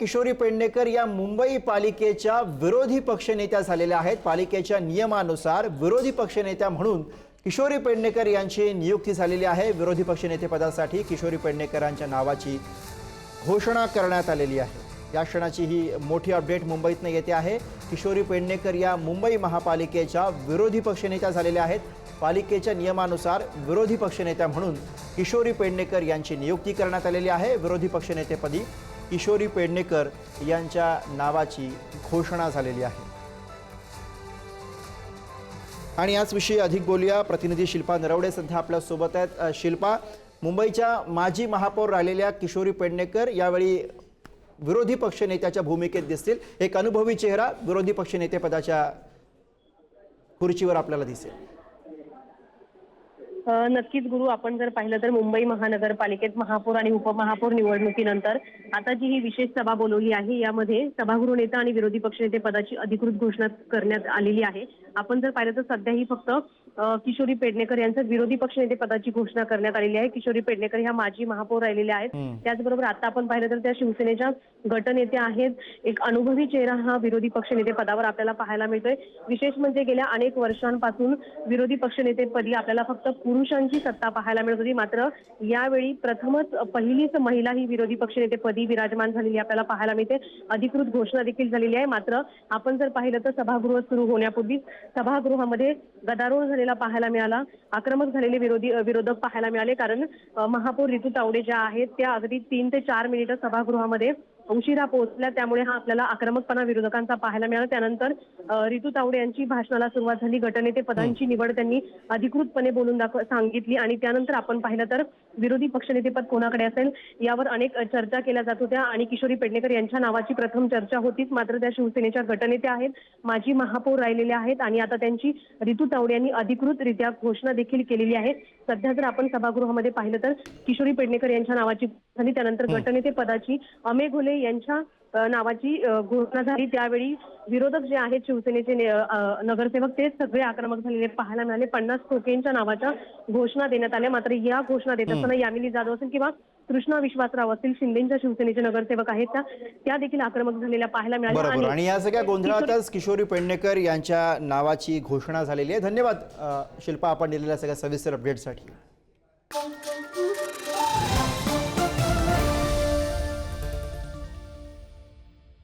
किशोरी पेडणेकर या मुंबई पालिकेच्या विरोधी पक्षनेत्या झालेल्या आहेत. पालिकेच्या नियमानुसार विरोधी पक्षनेत्या म्हणून किशोरी पेडणेकर यांची नियुक्ती झालेली आहे. विरोधी पक्षनेतेपदासाठी किशोरी पेडणेकरांच्या नावाची घोषणा करण्यात आलेली आहे. या क्षणाची ही मोठी अपडेट मुंबईतनं येते आहे. किशोरी पेडणेकर या मुंबई महापालिकेच्या विरोधी पक्षनेत्या झालेल्या आहेत. पालिकेच्या नियमानुसार विरोधी पक्षनेत्या म्हणून किशोरी पेडणेकर यांची नियुक्ती करण्यात आलेली आहे. विरोधी पक्षनेतेपदी किशोरी पेडणेकर यांच्या नावाची घोषणा झालेली आहे. आणि याचविषयी अधिक बोलूया. प्रतिनिधी शिल्पा नरवडे सध्या आपल्यासोबत आहेत. शिल्पा मुंबईच्या माजी महापौर राहिलेल्या किशोरी पेडणेकर यावेळी विरोधी पक्षनेत्याच्या भूमिकेत दिसतील. एक अनुभवी चेहरा विरोधी पक्षनेतेपदाच्या खुर्चीवर आपल्याला दिसेल. नक्कीच गुरु आपण जर पाहिलं तर मुंबई महानगरपालिकेत महापौर आणि उपमहापौर निवडणुकीनंतर आता जी ही विशेष सभा बोलवली आहे यामध्ये सभागृह नेता आणि विरोधी पक्षनेते पदाची अधिकृत घोषणा करण्यात आलेली आहे. आपण जर पाहिलं तर सध्या ही फक्त किशोरी पेडणेकर यांचं विरोधी पक्षनेते पदाची घोषणा करण्यात आलेली आहे. किशोरी पेडणेकर ह्या माजी महापौर राहिलेल्या आहेत. त्याचबरोबर आता आपण पाहिलं तर त्या शिवसेनेच्या गटनेत्या आहेत. एक अनुभवी चेहरा हा विरोधी पक्षनेते पदावर आपल्याला पाहायला मिळतोय. विशेष म्हणजे गेल्या अनेक वर्षांपासून विरोधी पक्षनेतेपदी आपल्याला फक्त पुरुषांची सत्ता पाहायला मिळत होती. मात्र यावेळी प्रथमच पहिलीच महिला ही विरोधी पक्षनेतेपदी विराजमान झालेली आपल्याला पाहायला मिळते. अधिकृत घोषणा देखील झालेली आहे. मात्र आपण जर पाहिलं तर सभागृह सुरू होण्यापूर्वी सभागृहामध्ये गदारोळ झालेला पाहायला मिळाला. आक्रमक झालेले विरोधी विरोधक पाहायला मिळाले. कारण महापौर ऋतू तावडे ज्या आहेत त्या अगदी तीन ते चार मिनिटं सभागृहामध्ये उशिरा पोहोचल्या त्यामुळे हा आपल्याला आक्रमकपणा विरोधकांचा पाहायला मिळाला. त्यानंतर ऋतू तावडे यांची भाषणाला सुरुवात झाली. गटनेते पदांची निवड त्यांनी अधिकृतपणे बोलून दाखव सांगितली. आणि त्यानंतर आपण पाहिलं तर विरोधी पक्षनेतेपद कोणाकडे असेल यावर अनेक चर्चा केल्या जात होत्या. आणि किशोरी पेडणेकर यांच्या नावाची प्रथम चर्चा होतीच. मात्र त्या शिवसेनेच्या गटनेत्या आहेत माजी महापौर राहिलेल्या आहेत. आणि आता त्यांची ऋतू तावडे यांनी अधिकृतरित्या घोषणा देखील केलेली आहे. सध्या जर आपण सभागृहामध्ये पाहिलं तर किशोरी पेडणेकर यांच्या नावाची झाली त्यानंतर गटनेते पदाची अमे घोले यांच्या नावाची घोषणा झाली. त्यावेळी विरोधक जे आहेत शिवसेनेचे नगरसेवक ते सगळे आक्रमक झालेले पाहायला मिळाले पन्नास टोकेंच्या नावाच्या घोषणा देण्यात आल्या. मात्र या घोषणा देत असताना यामिनी जाधव असेल किंवा कृष्णा विश्वासराव असतील शिंदेच्या शिवसेनेचे नगरसेवक आहेत त्या त्या देखील आक्रमक झालेल्या पाहायला मिळाल्या. आणि या सगळ्या गोंधळातच किशोरी पेडणेकर यांच्या नावाची घोषणा झालेली आहे. धन्यवाद शिल्पा. आपण दिलेल्या सगळ्या सविस्तर अपडेटसाठी